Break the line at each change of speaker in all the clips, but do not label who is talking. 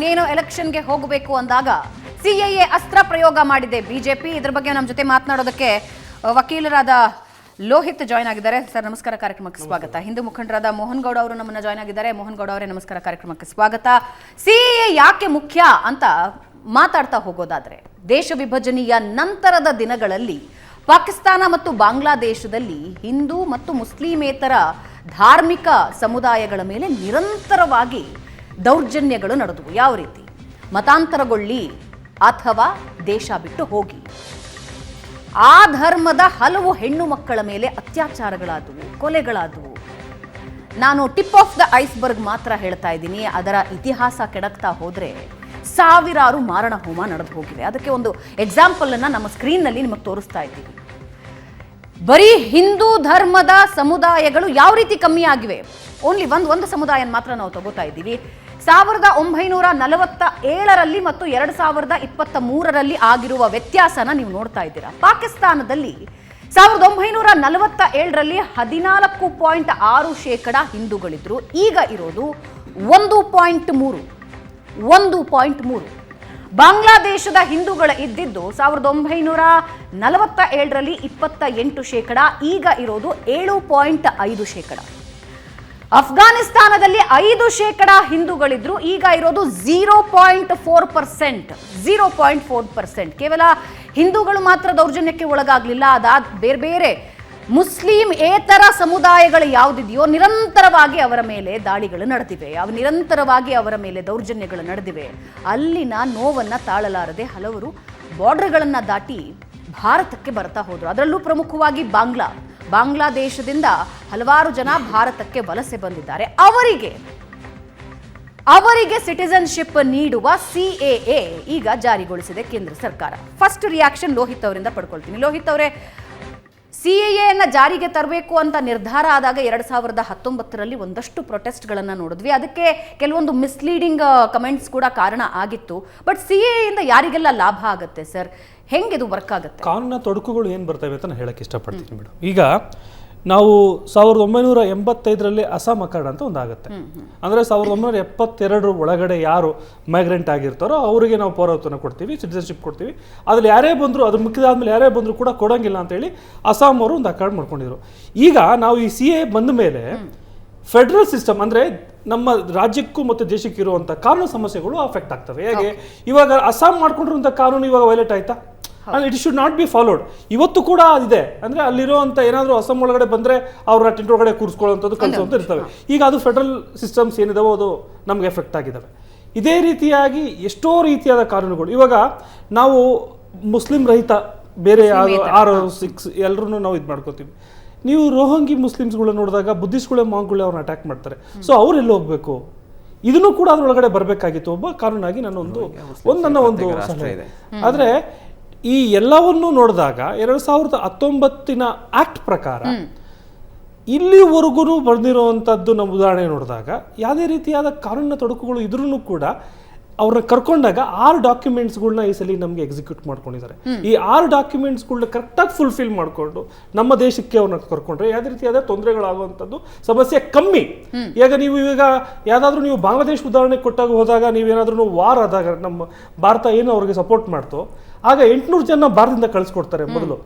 ಇನ್ನೇನು ಎಲೆಕ್ಷನ್ಗೆ ಹೋಗಬೇಕು ಅಂದಾಗ ಸಿಎಎ ಅಸ್ತ್ರ ಪ್ರಯೋಗ ಮಾಡಿದೆ ಬಿಜೆಪಿ. ಇದ್ರ ಬಗ್ಗೆ ನಮ್ಮ ಜೊತೆ ಮಾತನಾಡೋದಕ್ಕೆ ವಕೀಲರಾದ ಲೋಹಿತ್ ಜಾಯ್ನ್ ಆಗಿದ್ದಾರೆ. ಸರ್ ನಮಸ್ಕಾರ. ಕಾರ್ಯಕ್ರಮಕ್ಕೆ ಸ್ವಾಗತ. ಹಿಂದೂ ಮುಖಂಡರಾದ ಮೋಹನ್ ಗೌಡ ಅವರು ನಮ್ಮನ್ನ ಜಾಯ್ನ್ ಆಗಿದ್ದಾರೆ. ಮೋಹನ್ ಗೌಡ ಅವರೇ ನಮಸ್ಕಾರ. ಕಾರ್ಯಕ್ರಮಕ್ಕೆ ಸ್ವಾಗತ. ಸಿಎಎ ಯಾಕೆ ಮುಖ್ಯ ಅಂತ ಮಾತಾಡ್ತಾ ಹೋಗೋದಾದ್ರೆ ದೇಶ ವಿಭಜನೆಯ ನಂತರದ ದಿನಗಳಲ್ಲಿ ಪಾಕಿಸ್ತಾನ ಮತ್ತು ಬಾಂಗ್ಲಾದೇಶದಲ್ಲಿ ಹಿಂದೂ ಮತ್ತು ಮುಸ್ಲಿಮೇತರ ಧಾರ್ಮಿಕ ಸಮುದಾಯಗಳ ಮೇಲೆ ನಿರಂತರವಾಗಿ ದೌರ್ಜನ್ಯಗಳು ನಡೆದವು. ಯಾವ ರೀತಿ? ಮತಾಂತರಗೊಳ್ಳಿ ಅಥವಾ ದೇಶ ಬಿಟ್ಟು ಹೋಗಿ. ಆ ಧರ್ಮದ ಹಲವು ಹೆಣ್ಣು ಮಕ್ಕಳ ಮೇಲೆ ಅತ್ಯಾಚಾರಗಳಾದವು, ಕೊಲೆಗಳಾದವು. ನಾನು ಟಿಪ್ ಆಫ್ ದ ಐಸ್ಬರ್ಗ್ ಮಾತ್ರ ಹೇಳ್ತಾ ಇದ್ದೀನಿ. ಅದರ ಇತಿಹಾಸ ಕೆಡಕ್ತಾ ಹೋದರೆ ಸಾವಿರಾರು ಮಾರಣ ಹೋಮ ನಡೆದು ಹೋಗಿವೆ. ಅದಕ್ಕೆ ಒಂದು ಎಕ್ಸಾಂಪಲನ್ನು ನಮ್ಮ ಸ್ಕ್ರೀನ್ನಲ್ಲಿ ನಿಮಗೆ ತೋರಿಸ್ತಾ ಇದ್ದೀವಿ ಬರೀ ಹಿಂದೂ ಧರ್ಮದ ಸಮುದಾಯಗಳು ಯಾವ ರೀತಿ ಕಮ್ಮಿ ಆಗಿವೆ? ಓನ್ಲಿ ಒಂದು ಒಂದು ಸಮುದಾಯ ಮಾತ್ರ ನಾವು ತಗೋತಾ ಇದ್ದೀವಿ. ಸಾವಿರದ ಒಂಬೈನೂರ ನಲವತ್ತ ಏಳರಲ್ಲಿ ಮತ್ತು ಎರಡು ಸಾವಿರದ ಇಪ್ಪತ್ತ ಮೂರರಲ್ಲಿ ಆಗಿರುವ ವ್ಯತ್ಯಾಸನ ನೀವು ನೋಡ್ತಾ ಇದ್ದೀರಾ. ಪಾಕಿಸ್ತಾನದಲ್ಲಿ ಸಾವಿರದ ಒಂಬೈನೂರ ನಲವತ್ತ ಏಳರಲ್ಲಿ ಹದಿನಾಲ್ಕು ಪಾಯಿಂಟ್ ಆರು ಶೇಕಡ ಹಿಂದೂಗಳಿದ್ರು. ಈಗ ಇರೋದು ಒಂದು ಪಾಯಿಂಟ್ ಮೂರು. ಒಂದು ಪಾಯಿಂಟ್ ಮೂರು. ಬಾಂಗ್ಲಾದೇಶದ ಹಿಂದೂಗಳ ಇದ್ದಿದ್ದು ಸಾವಿರದ ಒಂಬೈನೂರ ನಲವತ್ತ ಏಳರಲ್ಲಿ ಇಪ್ಪತ್ತ ಎಂಟು ಶೇಕಡ, ಈಗ ಇರೋದು ಏಳು ಪಾಯಿಂಟ್ ಐದು ಶೇಕಡ. ಅಫ್ಘಾನಿಸ್ತಾನದಲ್ಲಿ ಐದು ಶೇಕಡ ಹಿಂದೂಗಳಿದ್ರು, ಈಗ ಇರೋದು zero point four percent zero point four percent. ಕೇವಲ ಹಿಂದೂಗಳು ಮಾತ್ರ ದೌರ್ಜನ್ಯಕ್ಕೆ ಒಳಗಾಗಲಿಲ್ಲ, ಅದಾದ ಬೇರೆ ಬೇರೆ ಮುಸ್ಲಿಂ ಏತರ ಸಮುದಾಯಗಳು ಯಾವುದಿದೆಯೋ ನಿರಂತರವಾಗಿ ಅವರ ಮೇಲೆ ದಾಳಿಗಳು ನಡೆದಿವೆ. ಅವು ನಿರಂತರವಾಗಿ ಅವರ ಮೇಲೆ ದೌರ್ಜನ್ಯಗಳು ನಡೆದಿವೆ. ಅಲ್ಲಿನ ನೋವನ್ನು ತಾಳಲಾರದೆ ಹಲವರು ಬಾರ್ಡರ್ಗಳನ್ನು ದಾಟಿ ಭಾರತಕ್ಕೆ ಬರ್ತಾ ಹೋದರು. ಅದರಲ್ಲೂ ಪ್ರಮುಖವಾಗಿ ಬಾಂಗ್ಲಾ. ಬಾಂಗ್ಲಾದೇಶದಿಂದ ಹಲವಾರು ಜನ ಭಾರತಕ್ಕೆ ವಲಸೆ ಬಂದಿದ್ದಾರೆ. ಅವರಿಗೆ ಅವರಿಗೆ ಸಿಟಿಸನ್ಶಿಪ್ ನೀಡುವ ಸಿಎಎ ಈಗ ಜಾರಿಗೊಳಿಸಿದೆ ಕೇಂದ್ರ ಸರ್ಕಾರ. ಫಸ್ಟ್ ರಿಯಾಕ್ಷನ್ ಲೋಹಿತ್ ಅವರಿಂದ ಪಡ್ಕೊಳ್ತೀನಿ. ಲೋಹಿತ್ ಅವರೇ ಸಿಎಎನ ಜಾರಿಗೆ ತರಬೇಕು ಅಂತ ನಿರ್ಧಾರ ಆದಾಗ ಎರಡು ಸಾವಿರದ ಹತ್ತೊಂಬತ್ತರಲ್ಲಿ ಒಂದಷ್ಟು ಪ್ರೊಟೆಸ್ಟ್ಗಳನ್ನು ನೋಡಿದ್ವಿ. ಅದಕ್ಕೆ ಕೆಲವೊಂದು ಮಿಸ್ಲೀಡಿಂಗ್ ಕಮೆಂಟ್ಸ್ ಕೂಡ ಕಾರಣ ಆಗಿತ್ತು. ಬಟ್ ಸಿಎ ಇಂದ ಯಾರಿಗೆಲ್ಲ ಲಾಭ ಆಗುತ್ತೆ ಸರ್? ಹೆಂಗೆ ಇದು ವರ್ಕ್ ಆಗುತ್ತೆ?
ಕಾನೂನಿನ ತೊಡಕುಗಳು ಏನು ಬರ್ತವೆ ಅಂತ ನಾನು ಹೇಳಕ್ಕೆ ಇಷ್ಟಪಡ್ತೀನಿ ಮೇಡಮ್ ಈಗ ನಾವು ಸಾವಿರದ ಒಂಬೈನೂರ ಎಂಬತ್ತೈದರಲ್ಲಿ ಅಸ್ಸಾಂ ಅಕಾರ್ಡ್ ಅಂತ ಒಂದಾಗುತ್ತೆ. ಅಂದರೆ ಸಾವಿರದ ಒಂಬೈನೂರ ಎಪ್ಪತ್ತೆರಡರ ಒಳಗಡೆ ಯಾರು ಮೈಗ್ರೆಂಟ್ ಆಗಿರ್ತಾರೋ ಅವರಿಗೆ ನಾವು ಪೌರತ್ವನ ಕೊಡ್ತೀವಿ ಸಿಟಿಸನ್ಶಿಪ್ ಕೊಡ್ತೀವಿ. ಅದ್ರಲ್ಲಿ ಯಾರೇ ಬಂದರೂ ಅದ್ರ ಮುಗಿದಾದ್ಮೇಲೆ ಯಾರೇ ಬಂದರೂ ಕೂಡ ಕೊಡೋಂಗಿಲ್ಲ ಅಂತೇಳಿ ಅಸ್ಸಾಂ ಅವರು ಒಂದು ಅಕಾರ್ಡ್ ಮಾಡ್ಕೊಂಡಿದ್ರು. ಈಗ ನಾವು ಈ ಸಿ ಎ ಬಂದ ಮೇಲೆ ಫೆಡರಲ್ ಸಿಸ್ಟಮ್ ಅಂದರೆ ನಮ್ಮ ರಾಜ್ಯಕ್ಕೂ ಮತ್ತು ದೇಶಕ್ಕಿರುವಂಥ ಕಾನೂನು ಸಮಸ್ಯೆಗಳು ಅಫೆಕ್ಟ್ ಆಗ್ತವೆ. ಹೇಗೆ? ಇವಾಗ ಅಸ್ಸಾಂ ಮಾಡ್ಕೊಂಡಿರುವಂಥ ಕಾನೂನು ಇವಾಗ ವೈಲೇಟ್ ಆಯ್ತಾ? It should not be followed ಇವತ್ತು ಕೂಡ ಅದಿದೆ. ಅಂದ್ರೆ ಅಲ್ಲಿರುವಂತ ಏನಾದರೂ ಅಸ್ಸಾಂ ಒಳಗಡೆ ಬಂದ್ರೆ ಅವ್ರ ಟೆಂಟ್ ಒಳಗಡೆ ಕೂರಿಸ್ಕೊಳ್ಳುವಂಥದ್ದು ಅಂತ ಇರ್ತವೆ. ಈಗ ಅದು ಫೆಡರಲ್ ಸಿಸ್ಟಮ್ಸ್ ಏನಿದಾವೋ ಅದು ನಮ್ಗೆ ಎಫೆಕ್ಟ್ ಆಗಿದ್ದಾವೆ ಇದೇ ರೀತಿಯಾಗಿ ಎಷ್ಟೋ ರೀತಿಯಾದ ಕಾನೂನುಗಳು. ಇವಾಗ ನಾವು ಮುಸ್ಲಿಂ ರಹಿತ ಬೇರೆ ಆರು ಸಿಕ್ಸ್ ಎಲ್ಲರೂ ನಾವು ಇದು ಮಾಡ್ಕೋತೀವಿ. ನೀವು ರೋಹಂಗಿ ಮುಸ್ಲಿಮ್ಸ್ಗಳು ನೋಡಿದಾಗ ಬುದ್ಧಿಸ್ಗಳೇ ಮಾಂಗ್ಗಳೇ ಅವ್ರನ್ನ ಅಟ್ಯಾಕ್ ಮಾಡ್ತಾರೆ. ಸೊ ಅವ್ರು ಎಲ್ಲಿ ಹೋಗ್ಬೇಕು? ಇದನ್ನು ಕೂಡ ಅದ್ರೊಳಗಡೆ ಬರಬೇಕಾಗಿತ್ತು. ಒಬ್ಬ ಕಾನೂನಾಗಿ ನನ್ನ ಒಂದು ಒಂದು ನನ್ನ ಒಂದು ಆದ್ರೆ ಈ ಎಲ್ಲವನ್ನು ನೋಡಿದಾಗ ಎರಡ್ ಸಾವಿರದ ಹತ್ತೊಂಬತ್ತಿನ ಆಕ್ಟ್ ಪ್ರಕಾರ ಇಲ್ಲಿವರೆಗೂ ಬಂದಿರುವಂಥದ್ದು ನಮ್ಮ ಉದಾಹರಣೆ ನೋಡಿದಾಗ ಯಾವುದೇ ರೀತಿಯಾದ ಕಾನೂನಿನ ತೊಡಕುಗಳು ಇದ್ರೂ ಕೂಡ ಅವ್ರನ್ನ ಕರ್ಕೊಂಡಾಗ ಆರು ಡಾಕ್ಯುಮೆಂಟ್ಸ್ಗಳನ್ನ ಈ ಸಲ ನಮಗೆ ಎಕ್ಸಿಕ್ಯೂಟ್ ಮಾಡ್ಕೊಂಡಿದ್ದಾರೆ. ಈ ಆರು ಡಾಕ್ಯುಮೆಂಟ್ಸ್ಗಳನ್ನ ಕರೆಕ್ಟಾಗಿ ಫುಲ್ಫಿಲ್ ಮಾಡಿಕೊಂಡು ನಮ್ಮ ದೇಶಕ್ಕೆ ಅವ್ರನ್ನ ಕರ್ಕೊಂಡ್ರೆ ಯಾವುದೇ ರೀತಿಯಾದ ತೊಂದರೆಗಳಾಗುವಂಥದ್ದು ಸಮಸ್ಯೆ ಕಮ್ಮಿ. ಈಗ ನೀವು ಈಗ ಯಾವ್ದಾದ್ರು ನೀವು ಬಾಂಗ್ಲಾದೇಶ ಉದಾಹರಣೆ ಕೊಟ್ಟಾಗ ಹೋದಾಗ ನೀವೇನಾದ್ರೂ ವಾರ್ ಆದಾಗ ನಮ್ಮ ಭಾರತ ಏನು ಅವ್ರಿಗೆ ಸಪೋರ್ಟ್ ಮಾಡ್ತೋ ಆಗ ಎಂಟುನೂರು ಜನ ಭಾರತದಿಂದ ಕಳಿಸ್ಕೊಡ್ತಾರೆ ಮೊದಲು.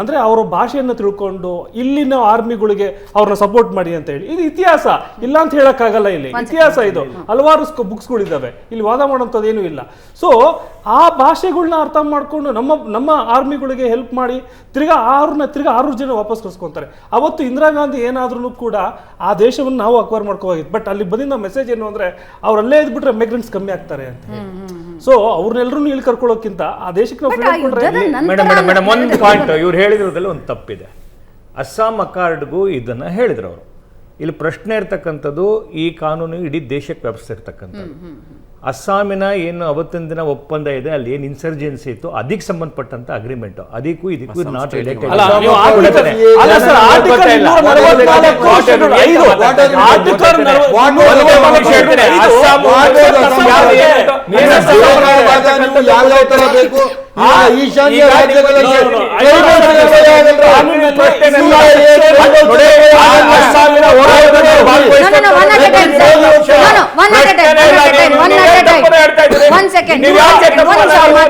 ಅಂದ್ರೆ ಅವರ ಭಾಷೆಯನ್ನು ತಿಳ್ಕೊಂಡು ಇಲ್ಲಿನ ಆರ್ಮಿಗಳಿಗೆ ಅವ್ರನ್ನ ಸಪೋರ್ಟ್ ಮಾಡಿ ಅಂತ ಹೇಳಿ. ಇದು ಇತಿಹಾಸ. ಇಲ್ಲ ಅಂತ ಹೇಳಕ್ಕಾಗಲ್ಲ ಇಲ್ಲಿ. ಇತಿಹಾಸ ಇದು. ಹಲವಾರು ಬುಕ್ಸ್ಗಳಿದ್ದಾವೆ ಇಲ್ಲಿ ವಾದ ಮಾಡೋಂಥದ್ದು ಏನೂ ಇಲ್ಲ. ಸೊ ಆ ಭಾಷೆಗಳನ್ನ ಅರ್ಥ ಮಾಡ್ಕೊಂಡು ನಮ್ಮ ನಮ್ಮ ಆರ್ಮಿಗಳಿಗೆ ಹೆಲ್ಪ್ ಮಾಡಿ ತಿರ್ಗಾ ಆರ್ನ ತಿರ್ಗಾ ಆರು ಜನ ವಾಪಸ್ ಕಳ್ಸ್ಕೊತಾರೆ. ಅವತ್ತು ಇಂದಿರಾ ಗಾಂಧಿ ಏನಾದ್ರೂ ಕೂಡ ಆ ದೇಶವನ್ನು ನಾವು ಅಕ್ವೈರ್ ಮಾಡ್ಕೋವಾಗಿತ್ತು ಬಟ್ ಅಲ್ಲಿ ಬಂದಿದ್ದ ಮೆಸೇಜ್ ಏನು ಅಂದ್ರೆ ಅವ್ರಲ್ಲೇ ಇದ್ಬಿಟ್ರೆ ಮೈಗ್ರೆಂಟ್ಸ್ ಕಮ್ಮಿ ಆಗ್ತಾರೆ ಅಂತ ಸೊ ಅವ್ರನ್ನೆಲ್ಲರೂ ಇಲ್ಲಿ ಕರ್ಕೊಳ್ಳೋಕ್ಕಿಂತ ಆ ದೇಶಕ್ಕೆ ನಾವು
ಫ್ರೀಡಮ್
freedom ಕೊಟ್ರೆ
ಮೇಡಮ್ ಮೇಡಮ್ ಮೇಡಮ್ ಒಂದು ಪಾಯಿಂಟ್ ಇವ್ರು ಹೇಳಿದ್ರಲ್ಲಿ ಒಂದು ತಪ್ಪಿದೆ. ಅಸ್ಸಾಂ ಅಕಾರ್ಡ್ಗೂ ಇದನ್ನ ಹೇಳಿದ್ರು ಅವರು ಇಲ್ಲಿ ಪ್ರಶ್ನೆ ಇರ್ತಕ್ಕಂಥದ್ದು ಈ ಕಾನೂನು ಇಡೀ ದೇಶಕ್ಕೆ ವ್ಯಾಪಿಸ್ತಿರ್ತಕ್ಕಂಥದ್ದು ಅಸ್ಸಾಮಿನ ಏನು ಅವತ್ತಿನ ದಿನ ಒಪ್ಪಂದ ಇದೆ ಅಲ್ಲಿ ಏನು ಇನ್ಸರ್ಜೆನ್ಸಿ ಇತ್ತು ಅದಕ್ಕೆ ಸಂಬಂಧಪಟ್ಟಂತ ಅಗ್ರಿಮೆಂಟ್ ಅದಕ್ಕೂ ಇದಕ್ಕೂ ನಾಟ್ ರಿಲೇಟೆಡ್
ಅಲ್ಲ, ನೀವು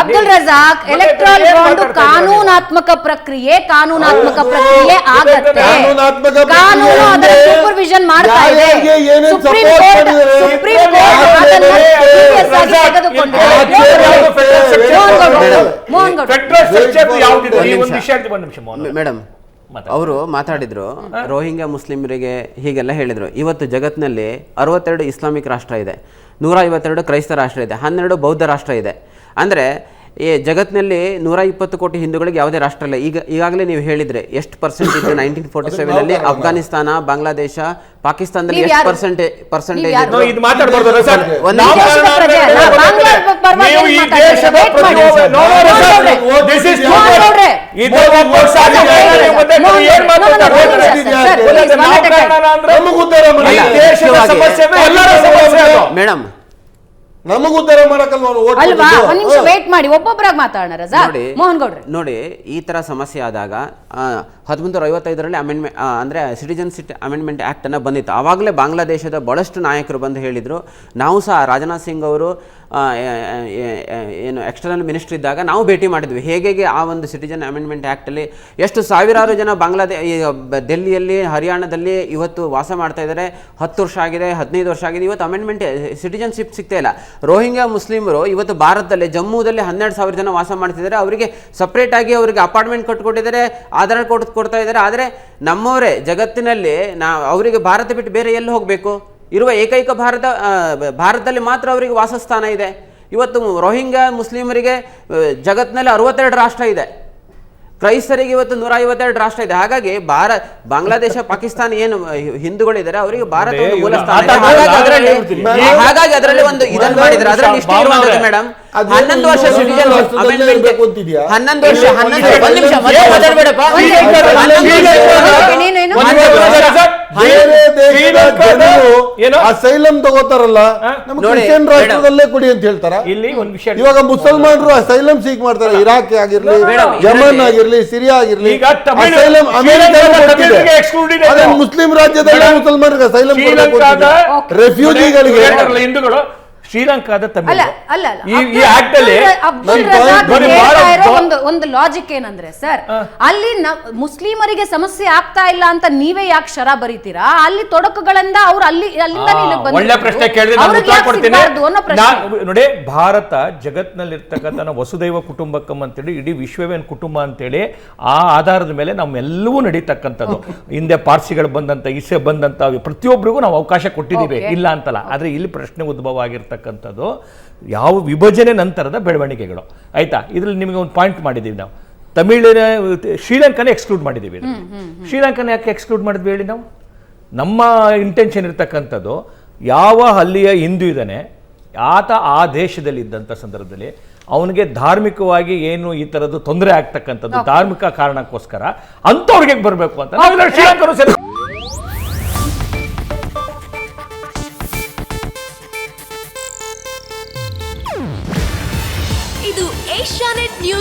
ಅಬ್ದುಲ್ ರಜಾಕ್ ಎಲೆಕ್ಟ್ರಾಲ್ ಬಾಂಡ್ ಕಾನೂನಾತ್ಮಕ ಪ್ರಕ್ರಿಯೆ ಕಾನೂನಾತ್ಮಕ ಪ್ರಕ್ರಿಯೆ ಆಗತ್ತೆ. ಕಾನೂನು ಅದರ. ಸೂಪರ್ವಿಷನ್ ಮಾಡ್ತಾ ಇದೆ. Supreme court? ಸುಪ್ರೀಂ ಕೋರ್ಟ್ ಅದನ್ನ ಆಗಿ ತೆಗೆದುಕೊಂಡಿದೆ. ಮೋಹನ್.
ಮೇಡಮ್.
ಅವರು ಮಾತಾಡಿದ್ರು ರೋಹಿಂಗ್ಯಾ ಮುಸ್ಲಿಮರಿಗೆ ಹೀಗೆಲ್ಲ ಹೇಳಿದ್ರು. ಇವತ್ತು ಜಗತ್ತಿನಲ್ಲಿ ಅರವತ್ತೆರಡು ಇಸ್ಲಾಮಿಕ್ ರಾಷ್ಟ್ರ ಇದೆ. ನೂರ ಐವತ್ತೆರಡು ಕ್ರೈಸ್ತ ರಾಷ್ಟ್ರ ಇದೆ ಹನ್ನೆರಡು ಬೌದ್ಧ ರಾಷ್ಟ್ರ ಇದೆ. ಅಂದರೆ ಜಗತ್ತಿನಲ್ಲಿ ನೂರ ಇಪ್ಪತ್ತು ಕೋಟಿ ಹಿಂದೂಗಳಿಗೆ ಯಾವುದೇ ರಾಷ್ಟ್ರ ಇಲ್ಲ ಈಗ ಈಗಾಗಲೇ ನೀವು ಹೇಳಿದ್ರೆ ಎಷ್ಟು ಪರ್ಸೆಂಟ್ ಇತ್ತು ನೈನ್ಟೀನ್ ಫೋರ್ಟಿ ಸೆವೆನ್ ಅಲ್ಲಿ ಅಫ್ಘಾನಿಸ್ತಾನ ಬಾಂಗ್ಲಾದೇಶ ಪಾಕಿಸ್ತಾನದಲ್ಲಿ ಎಷ್ಟು? Percentage percentage. ಮೇಡಮ್
ನಮಗ್ ಉದ್ಧಾರ ಮಾಡಕಲ್ಲ
ಅಲ್ವಾ? ಒಂದ್ ನಿಮಿಷ ವೇಟ್ ಮಾಡಿ ಒಬ್ಬೊಬ್ಬರಾಗಿ ಮಾತಾಡೋಣ ರಜಾ?
ನೋಡಿ
ಮೋಹನ್ ಗೌಡ್ರೆ.
ನೋಡಿ ಈ ತರ ಸಮಸ್ಯೆ ಆದಾಗ ಹದಿಮೂರು ಐವತ್ತೈದರಲ್ಲಿ ಅಮೆಂಡ್ಮೆಂಟ್ ಅಂದರೆ ಸಿಟಿಜನ್ಶಿಪ್ ಅಮೆಂಡ್ಮೆಂಟ್ ಆಕ್ಟ್ ಅನ್ನು ಬಂದಿತ್ತು. ಆವಾಗಲೇ ಬಾಂಗ್ಲಾದೇಶದ ಬಹಳಷ್ಟು ನಾಯಕರು ಬಂದು ಹೇಳಿದ್ರು. ನಾವು ಸಹ ರಾಜನಾಥ್ ಸಿಂಗ್ ಅವರು ಏನು ಎಕ್ಸ್ಟರ್ನಲ್ ಮಿನಿಸ್ಟ್ರಿ ಇದ್ದಾಗ ನಾವು ಭೇಟಿ ಮಾಡಿದ್ವಿ. ಹೇಗೆ ಆ ಒಂದು ಸಿಟಿಜನ್ ಅಮೆಂಡ್ಮೆಂಟ್ ಆ್ಯಕ್ಟಲ್ಲಿ ಎಷ್ಟು ಸಾವಿರಾರು ಜನ ಬಾಂಗ್ಲಾದೇ ಡೆಲ್ಲಿಯಲ್ಲಿ ಹರಿಯಾಣದಲ್ಲಿ ಇವತ್ತು ವಾಸ ಮಾಡ್ತಾ ಇದ್ದಾರೆ. ಹತ್ತು ವರ್ಷ ಆಗಿದೆ, ಹದಿನೈದು ವರ್ಷ ಆಗಿದೆ. ಇವತ್ತು ಅಮೆಂಡ್ಮೆಂಟ್ ಸಿಟಿಜನ್ಶಿಪ್ ಸಿಗ್ತಾ ಇಲ್ಲ. ರೋಹಿಂಗ್ಯಾ ಮುಸ್ಲಿಮರು ಇವತ್ತು ಭಾರತದಲ್ಲಿ, ಜಮ್ಮುದಲ್ಲಿ ಹನ್ನೆರಡು ಸಾವಿರ ಜನ ವಾಸ ಮಾಡ್ತಿದ್ದಾರೆ ಅವರಿಗೆ ಸಪ್ರೇಟ್ ಆಗಿ ಅವರಿಗೆ ಅಪಾರ್ಟ್ಮೆಂಟ್ ಕಟ್ಕೊಟ್ಟಿದ್ದಾರೆ, ಆಧಾರ್ ಕೊಟ್ಟು ಕೊಡ್ತಾ ಇದ್ದಾರೆ. ಆದರೆ ನಮ್ಮವರೇ ಜಗತ್ತಿನಲ್ಲಿ ನಾ, ಅವರಿಗೆ ಭಾರತ ಬಿಟ್ಟು ಬೇರೆ ಎಲ್ಲಿ ಹೋಗಬೇಕು? ಇರುವ ಏಕೈಕ ಭಾರತ ಭಾರತದಲ್ಲಿ ಮಾತ್ರ ಅವರಿಗೆ ವಾಸಸ್ಥಾನ ಇದೆ. ಇವತ್ತು ರೋಹಿಂಗ್ಯಾ ಮುಸ್ಲಿಮರಿಗೆ ಜಗತ್ತಿನಲ್ಲಿ ಅರವತ್ತೆರಡು ರಾಷ್ಟ್ರ ಇದೆ. ಕ್ರೈಸ್ತರಿಗೆ ಇವತ್ತು ನೂರ ಐವತ್ತೆರಡು ರಾಷ್ಟ್ರ ಇದೆ. ಹಾಗಾಗಿ ಭಾರ ಬಾಂಗ್ಲಾದೇಶ ಪಾಕಿಸ್ತಾನ ಏನು ಹಿಂದೂಗಳಿದ್ದಾರೆ ಅವರಿಗೆ ಭಾರತ ಮೂಲ ಸ್ಥಾನ. ಹಾಗಾಗಿ ಅದರಲ್ಲಿ ಒಂದು ಇದನ್ನ ಮಾಡಿದ್ರೆ ಅದರಲ್ಲಿ ಇಷ್ಟೇ ಇರುವಂತದ್ದು ಮೇಡಮ್. ಹನ್ನೊಂದು ವರ್ಷ ಸಿಟಿಜನ್? ಹನ್ನೊಂದು ವರ್ಷ ಹನ್ನೊಂದು ನಿಮಿಷ
ಬೇರೆ ದೇಶದ ಅಸೈಲಂ ತಗೋತಾರಲ್ಲ ನಮ್ಮ ಕ್ರಿಶ್ಚಿಯನ್ ರಾಷ್ಟ್ರದಲ್ಲೇ ಕೊಡಿ ಅಂತ ಹೇಳ್ತಾರ?
ಇಲ್ಲಿ ಒಂದು ವಿಷಯ
ಇವಾಗ ಮುಸಲ್ಮಾನರು ಅಸೈಲಂ ಸೀಕ್ ಮಾಡ್ತಾರೆ ಇರಾಕ್ ಆಗಿರ್ಲಿ ಯಮನ್ ಆಗಿರ್ಲಿ ಸಿರಿಯಾ ಆಗಿರ್ಲಿ ಅಸೈಲಂ ಅಮೆರಿಕ ಮುಸ್ಲಿಂ ರಾಜ್ಯದಲ್ಲಿ ಮುಸಲ್ಮಾನರಿಗೆ ಅಸೈಲಂ ರೆಫ್ಯೂಜಿಗಳಿಗೆ
ಹಿಂದೂಗಳು. ಶ್ರೀಲಂಕಾದ ತಮಿಳು.
ಅಲ್ಲ
ಈ ಆಕ್ಟ್ ಅಲ್ಲಿ
ಒಂದು ಲಾಜಿಕ್ ಏನಂದ್ರೆ ಸರ್ ಅಲ್ಲಿ ಮುಸ್ಲಿಮರಿಗೆ ಸಮಸ್ಯೆ ಆಗ್ತಾ ಇಲ್ಲ ಅಂತ ನೀವೇ ಯಾಕೆ ಶರ ಬರೀತೀರಾ? ಅಲ್ಲಿ ತೊಡಕುಗಳಿಂದ ಅವ್ರು ಅಲ್ಲಿ ಅಲ್ಲಿಂದ
ಒಳ್ಳೆ ಪ್ರಶ್ನೆ ಕೇಳಿದ್ರೆ ನೋಡಿ ಭಾರತ ಜಗತ್ನಲ್ಲಿರ್ತಕ್ಕಂಥ ವಸುದೈವ ಕುಟುಂಬಕಂ ಅಂತೇಳಿ ಇಡೀ ವಿಶ್ವವೇನ್ ಕುಟುಂಬ ಅಂತೇಳಿ ಆ ಆಧಾರದ ಮೇಲೆ ನಮ್ಮೆಲ್ಲವೂ ನಡೀತಕ್ಕಂಥದ್ದು. ಹಿಂದೆ ಪಾರ್ಸಿಗಳು ಬಂದಂತ ಇಸೆ ಬಂದಂತ ಪ್ರತಿಯೊಬ್ಬರಿಗೂ ನಾವು ಅವಕಾಶ ಕೊಟ್ಟಿದ್ದೀವಿ. ಇಲ್ಲ ಅಂತಲ್ಲ. ಆದ್ರೆ ಇಲ್ಲಿ ಪ್ರಶ್ನೆ ಉದ್ಭವ ಆಗಿರ್ತಕ್ಕಂಥದ್ದು ಯಾವ ವಿಭಜನೆ ನಂತರದ ಬೆಳವಣಿಗೆಗಳು. ಆಯ್ತಾ? ಇದರಲ್ಲಿ ನಿಮಗೆ ಒಂದು ಪಾಯಿಂಟ್ ಮಾಡಿದ್ದೀವಿ ನಾವು. ತಮಿಳಿನ ಶ್ರೀಲಂಕಾನ ಎಕ್ಸ್ಕ್ಲೂಡ್ ಮಾಡಿದ್ದೀವಿ. ಶ್ರೀಲಂಕಾನ ಯಾಕೆ ಎಕ್ಸ್ಕ್ಲೂಡ್ ಮಾಡಿದ್ವಿ ಹೇಳಿ ನಾವು? ನಮ್ಮ ಇಂಟೆನ್ಷನ್ ಇರ್ತಕ್ಕಂಥದ್ದು ಯಾವ ಅಲ್ಲಿಯ ಹಿಂದೂ ಇದ್ದಾನೆ ಆತ ಆ ದೇಶದಲ್ಲಿ ಇದ್ದಂಥ ಸಂದರ್ಭದಲ್ಲಿ ಅವನಿಗೆ ಧಾರ್ಮಿಕವಾಗಿ ಏನು ಈ ಥರದ್ದು ತೊಂದರೆ ಆಗ್ತಕ್ಕಂಥದ್ದು ಧಾರ್ಮಿಕ ಕಾರಣಕ್ಕೋಸ್ಕರ ಅಂಥವ್ರಿಗೆ ಬರಬೇಕು ಅಂತ ನಾವೆಲ್ಲ ಶ್ರೀಲಂಕರು